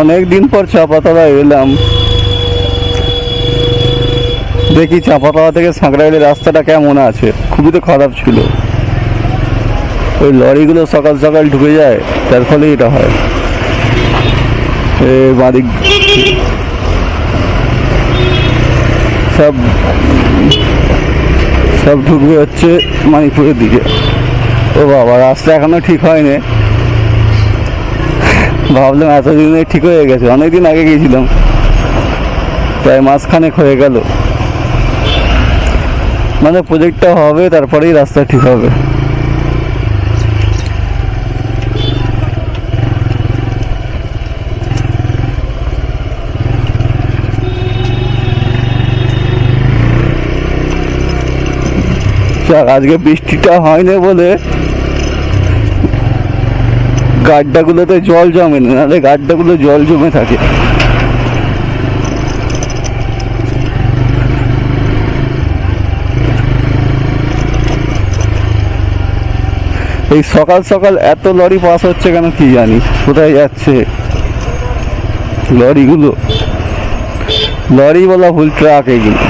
অনেক দিন পর চাপাতলা এলাম। দেখি চাপাতলা থেকে সাঁকড়াইলের রাস্তাটা কেমন আছে? খুবই তো খারাপ ছিল। ওই লরিগুলো সকাল সকাল ঢুকে যায়, তার ফলে এটা হয়। এ বাদিক সব সব ঢুকবে হচ্ছে মানিকপুরের দিকে। ও বাবা, রাস্তা এখনও ঠিক হয়নি। ভাবলাম এতদিনে ঠিক হয়ে গেছে, অনেকদিন আগে গিয়েছিলাম। প্রায় মাসখানেক হয়ে গেল। মানে প্রজেক্টটা হবে, তারপরেই রাস্তা ঠিক হবে। আজকে বৃষ্টিটা হয়নি বলে গাড্ডাগুলোতে জল জমে না, নাহলে গাড্ডাগুলো জল জমে থাকে। এই সকাল সকাল এত লরি পাস হচ্ছে কেন কি জানি, কোথায় যাচ্ছে? লরিগুলো, লরি বলা ভুল, ট্রাক এগুলো।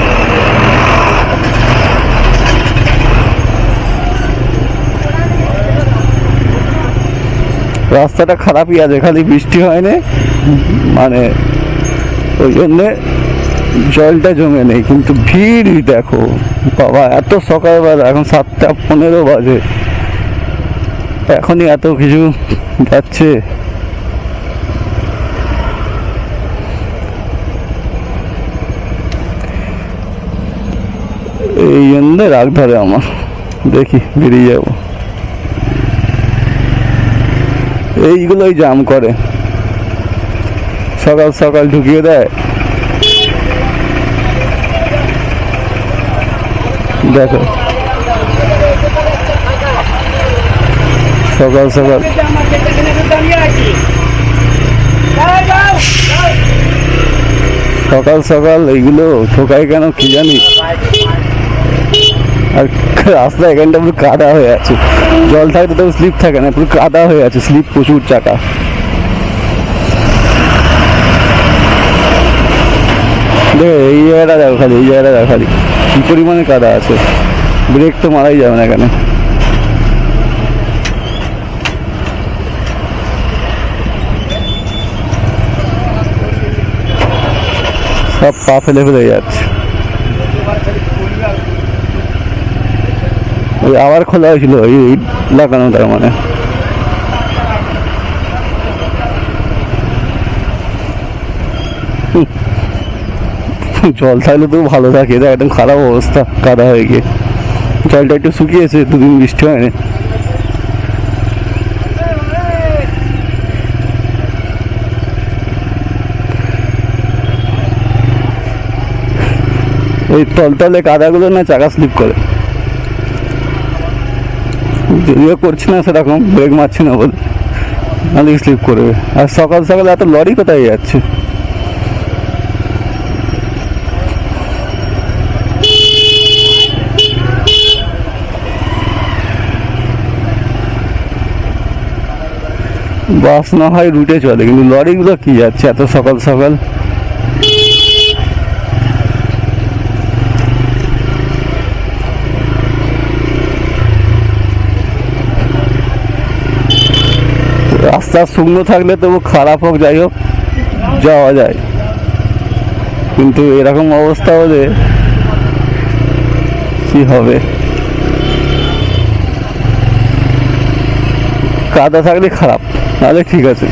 রাস্তাটা খারাপই আছে, খালি বৃষ্টি হয়নি। মানে ওই জন্যে জলটা জমে নেই, কিন্তু ভিড় দেখো। বাবা, এত সকালবেলা, এখন সাতটা পনেরো বাজে। এখনই এত কিছু যাচ্ছে। এই জন্য রাগ ধরে আমার। দেখি, বেরিয়ে যাব। এইগুলোই জাম করে। সকাল সকাল ঢুকিয়ে দেয়। দেখো। সকাল সকাল। সকাল সকাল এইগুলো ঠোকায় কেন, কি জানি? আর রাস্তা এখানটা পুরো কাদা হয়ে আছে। জল থাকলে তো স্লিপ থাকে না, পুরো কাদা হয়ে আছে স্লিপ প্রচুর চাকা। দেখো, এই জায়গাটা দেখো খালি, এই জায়গাটা দেখো খালি। কি পরিমাণে কাদা আছে। ব্রেক তো মারাই যাবে না এখানে। সব পা ফেলে ফেলে যাচ্ছে। আবার খোলা হয়েছিল ওই লাগানো তার মানে। জল থাকলে তো ভালো থাকে এটা একদম খারাপ অবস্থা, কাদা হয়ে গিয়ে। জলটা একটু শুকিয়েছে, দুদিন বৃষ্টি হয়নি। ওই তলতলে কাদাগুলো না চাকা স্লিপ করে। যদিও করছি না সেরকম, ব্রেক মারছি না বলে। নাহলে স্লিপ করবে। আর সকাল সকাল এত লরি কোথায় যাচ্ছে? বাস না হয় রুটে চলে, কিন্তু লরিগুলো কি যাচ্ছে এত সকাল সকাল? রাস্তা শুকনো থাকলে তবু খারাপ হোক, যাই হোক, যাওয়া যায়। কিন্তু এরকম অবস্থা হলে কি হবে? কাদা থাকলে খারাপ, নাহলে ঠিক আছে।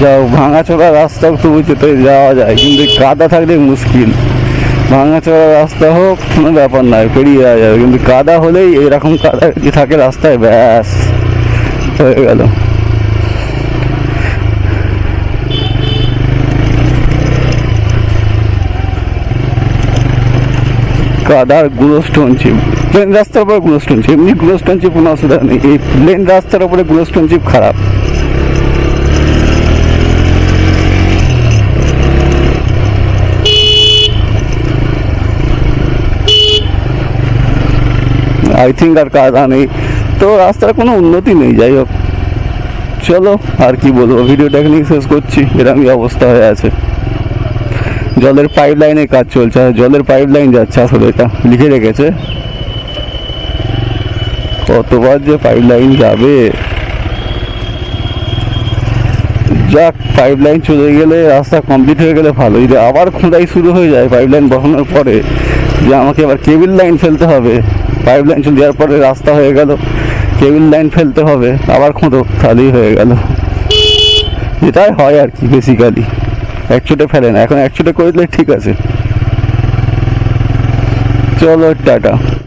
যাও, ভাঙাচোরা রাস্তা তবু যেতে যাওয়া যায়, কিন্তু কাদা থাকলে মুশকিল। ভাঙাচোরা রাস্তা হোক, কোনো ব্যাপার নয় পেরিয়ে যাওয়া যাবে। কিন্তু কাদা হলেই এরকম কাদা কি থাকে রাস্তায়, ব্যাস, হয়ে গেল। কাদার গুলোস্টোন চিপ প্লেন রাস্তার উপরে গুলোস্টোন চিপ এমনি গুলোস্টোন চিপ কোনো অসুবিধা নেই। এই প্লেন রাস্তার উপরে গুলোস্টোন চিপ খারাপ। আই থিঙ্ক আর কাদা নেই। তো রাস্তার কোনো উন্নতি নেই, যাই হোক। চলো, আর কি বলব, ভিডিওটা এখানে শেষ করছি। এরকমই অবস্থা হয়ে আছে। জলের পাইপ লাইনে কাজ চলছে, আর জলের পাইপ লাইন যাচ্ছে আসলে এটা। লিখে রেখেছে। কতবার যে পাইপ লাইন যাবে? যাক পাইপ লাইন চলে গেলে রাস্তা কমপ্লিট হয়ে গেলে ভালো যদি আবার খোঁড়াই শুরু হয়ে যায় পাইপ লাইন বসানোর পরে। যে আমাকে আবার কেবিল লাইন ফেলতে হবে। পাইপ লাইন চলে যাওয়ার পরে রাস্তা হয়ে গেল কেবিল লাইন ফেলতে হবে, আবার খুঁতো তাহলেই হয়ে গেল। এটাই হয় আর কি বেসিক্যালি একচুটে ফেলে না, এখন একচোটে করে দিলে ঠিক আছে। চলো, টাটা।